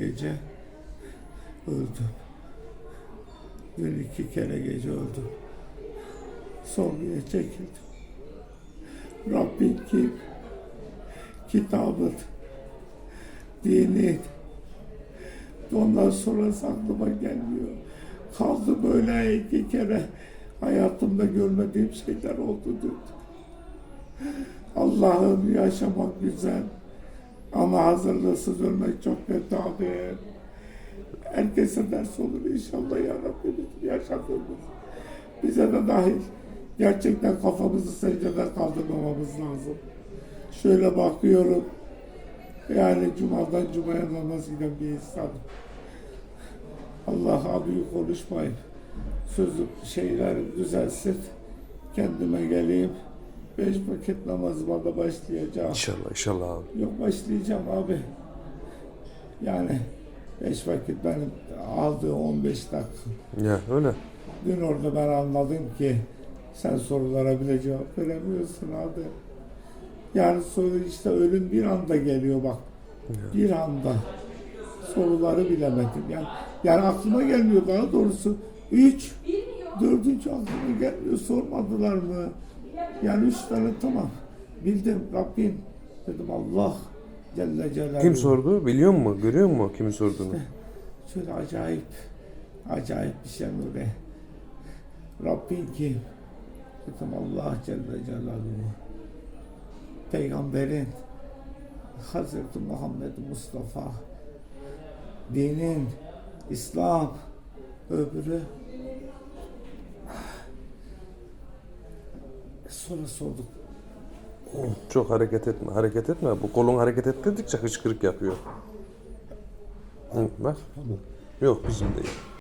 gece öldüm. Dün iki kere gece öldüm. Sorguya çekildim. Rabbim kim? Kitabın, dinin. Ondan sonra aklıma gelmiyor. Kaldı böyle iki kere hayatımda görmediğim şeyler oldu dün. Allah'ım yaşamak güzel. Ama hazırlıksız ölmek çok kötü abi. Herkese ders olur inşallah ya Rabbimiz yaşadığımız. Bize de dahil. Gerçekten kafamızı secdeden kaldırmamamız lazım. Şöyle bakıyorum. Yani cumadan cumaya namaz giden bir insan. Allah büyük konuşmayın. Sözü şeyler düzelsin. Kendime geleyim. Beş vakit namazıma da başlayacağım. İnşallah inşallah abi. Yok başlayacağım abi. Yani beş vakit benim aldığı 15 dakika. Ya öyle. Dün orada ben anladım ki sen sorulara bile cevap veremiyorsun abi. Yani soru işte ölüm bir anda geliyor bak. Bir anda. Soruları bilemedim. Yani, yani aklıma gelmiyor daha doğrusu. Üç, dördüncü aklıma gelmiyor. Sormadılar mı? Yani üç tane tamam. Bildim Rabbim. Dedim Allah Celle Celaluhu. Kim sordu? Biliyor musun? Görüyor musun kimin sorduğunu? Şöyle acayip, acayip bir şey böyle. Rabbin kim? Dedim Allah Celle Celaluhu. Peygamberin, Hazreti Muhammed Mustafa, dinin, İslam, öbürü. Sonra sorduk. Çok hareket etme, hareket etme. Bu kolun hareket ettirdikçe hıçkırık yapıyor. Hı, bak. Yok bizim değil.